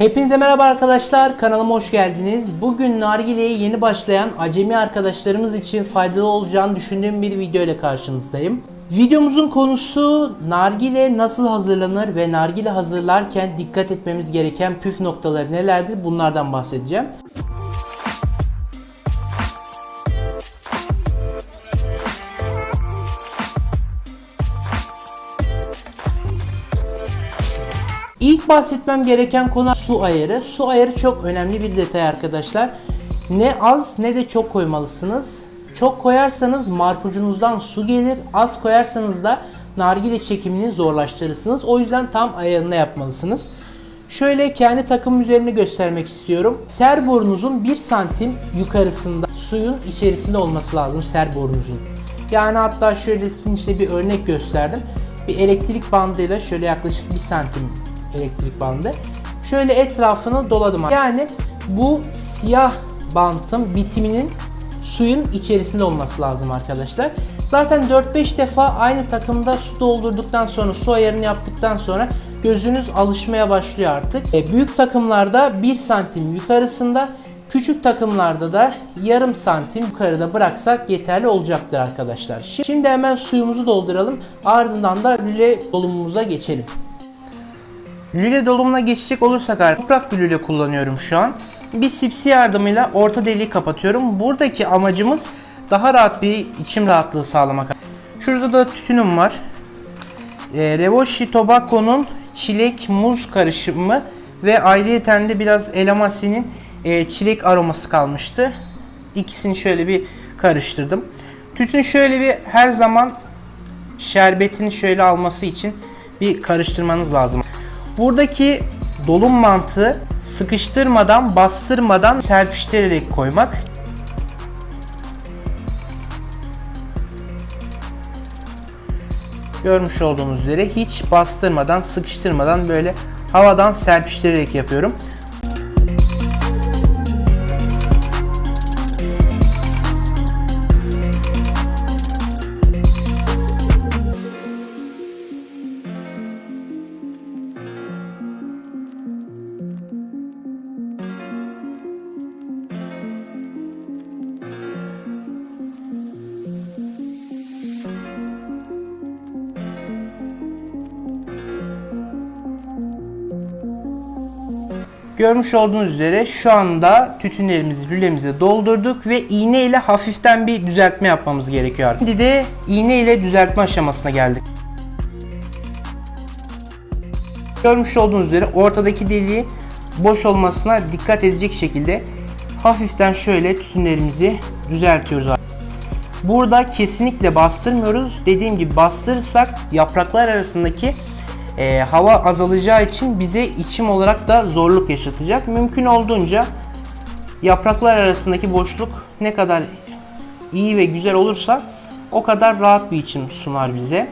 Hepinize merhaba arkadaşlar kanalıma hoş geldiniz. Bugün nargileye yeni başlayan acemi arkadaşlarımız için faydalı olacağını düşündüğüm bir video ile karşınızdayım. Videomuzun konusu nargile nasıl hazırlanır ve nargile hazırlarken dikkat etmemiz gereken püf noktaları nelerdir bunlardan bahsedeceğim. İlk bahsetmem gereken konu su ayarı. Su ayarı çok önemli bir detay arkadaşlar. Ne az ne de çok koymalısınız. Çok koyarsanız marpucunuzdan su gelir. Az koyarsanız da nargile çekimini zorlaştırırsınız. O yüzden tam ayarını yapmalısınız. Şöyle kendi takımım üzerine göstermek istiyorum. Ser borunuzun 1 santim yukarısında suyun içerisinde olması lazım ser borunuzun. Yani hatta şöyle sizin işte bir örnek gösterdim. Bir elektrik bandıyla şöyle yaklaşık 1 santim elektrik bandı. Şöyle etrafını doladım. Yani bu siyah bantın bitiminin suyun içerisinde olması lazım arkadaşlar. Zaten 4-5 defa aynı takımda su doldurduktan sonra su ayarını yaptıktan sonra gözünüz alışmaya başlıyor artık. E, büyük takımlarda 1 santim yukarısında Küçük takımlarda da yarım santim yukarıda bıraksak yeterli olacaktır arkadaşlar. Şimdi hemen suyumuzu dolduralım. Ardından da lüle dolumumuza geçelim. Lüle dolumuna geçecek olursak arkadaşlar, toprak bir lüle kullanıyorum şu an. Bir sipsi yardımıyla orta deliği kapatıyorum. Buradaki amacımız daha rahat bir içim rahatlığı sağlamak. Şurada da tütünüm var. E, Revoshi Tobacco'nun çilek muz karışımı ve ayrıyeten de biraz Elamassin'in e, çilek aroması kalmıştı. İkisini şöyle bir karıştırdım. Tütün şöyle bir her zaman şerbetini şöyle alması için bir karıştırmanız lazım. Buradaki dolum mantığı sıkıştırmadan, bastırmadan serpiştirerek koymak. Görmüş olduğunuz üzere hiç bastırmadan, sıkıştırmadan böyle havadan serpiştirerek yapıyorum. Görmüş olduğunuz üzere şu anda tütünlerimizi lülemize doldurduk ve iğne ile hafiften bir düzeltme yapmamız gerekiyor. Şimdi de iğne ile düzeltme aşamasına geldik. Görmüş olduğunuz üzere ortadaki deliği boş olmasına dikkat edecek şekilde hafiften şöyle tütünlerimizi düzeltiyoruz. Burada kesinlikle bastırmıyoruz. Dediğim gibi bastırırsak yapraklar arasındaki e, hava azalacağı için bize içim olarak da zorluk yaşatacak. Mümkün olduğunca yapraklar arasındaki boşluk ne kadar iyi ve güzel olursa o kadar rahat bir içim sunar bize.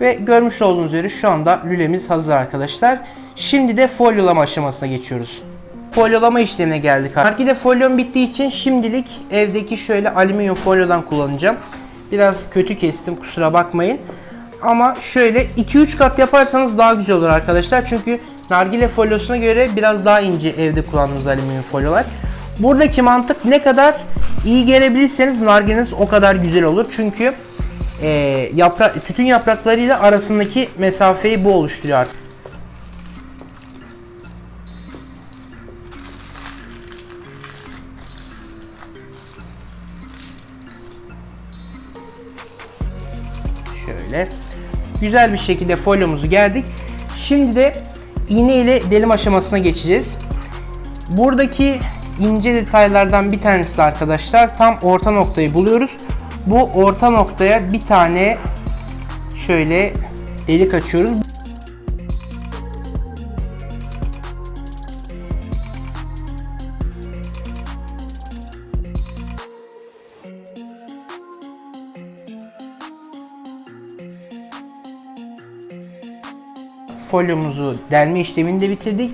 Ve görmüş olduğunuz üzere şu anda lülemiz hazır arkadaşlar. Şimdi de folyolama aşamasına geçiyoruz. Folyolama işlemine geldik. Nargile folyom bittiği için şimdilik evdeki şöyle alüminyum folyodan kullanacağım. Biraz kötü kestim kusura bakmayın. Ama şöyle 2-3 kat yaparsanız daha güzel olur arkadaşlar. Çünkü nargile folyosuna göre biraz daha ince evde kullandığımız alüminyum folyolar. Buradaki mantık ne kadar iyi gelebilirseniz nargileniz o kadar güzel olur. Çünkü e, yaprak, tütün yapraklarıyla arasındaki mesafeyi bu oluşturuyor artık. Şöyle. Güzel bir şekilde folyomuzu geldik. Şimdi de iğne ile delim aşamasına geçeceğiz. Buradaki ince detaylardan bir tanesi arkadaşlar tam orta noktayı buluyoruz. Bu orta noktaya bir tane şöyle delik açıyoruz. Folyomuzu delme işlemini de bitirdik.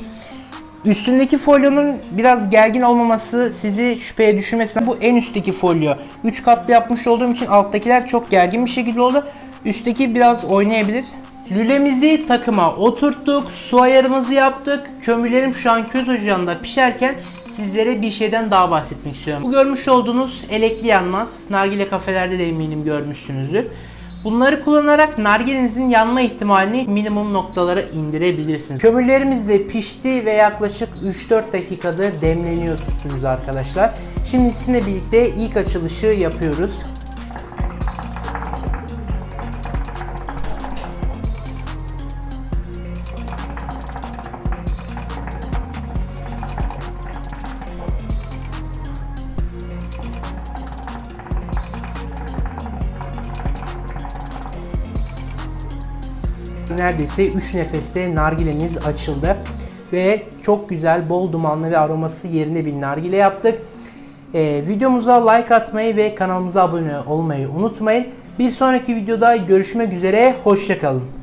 Üstündeki folyonun biraz gergin olmaması sizi şüpheye düşürmesin. Bu en üstteki folyo. 3 katlı yapmış olduğum için alttakiler çok gergin bir şekilde oldu. Üstteki biraz oynayabilir. Lülemizi takıma oturttuk. Su ayarımızı yaptık. Kömürlerim şu an köz ocağında pişerken sizlere bir şeyden daha bahsetmek istiyorum. Bu görmüş olduğunuz elekli yanmaz. Nargile kafelerde de eminim görmüşsünüzdür. Bunları kullanarak nargilenizin yanma ihtimalini minimum noktalara indirebilirsiniz. Kömürlerimiz de pişti ve yaklaşık 3-4 dakikadır demleniyor tuttunuz arkadaşlar. Şimdi sizinle birlikte ilk açılışı yapıyoruz. Neredeyse 3 nefeste nargilemiz açıldı. Ve çok güzel, bol dumanlı ve aroması yerinde bir nargile yaptık. Ee, videomuza like atmayı ve kanalımıza abone olmayı unutmayın. Bir sonraki videoda görüşmek üzere, hoşçakalın.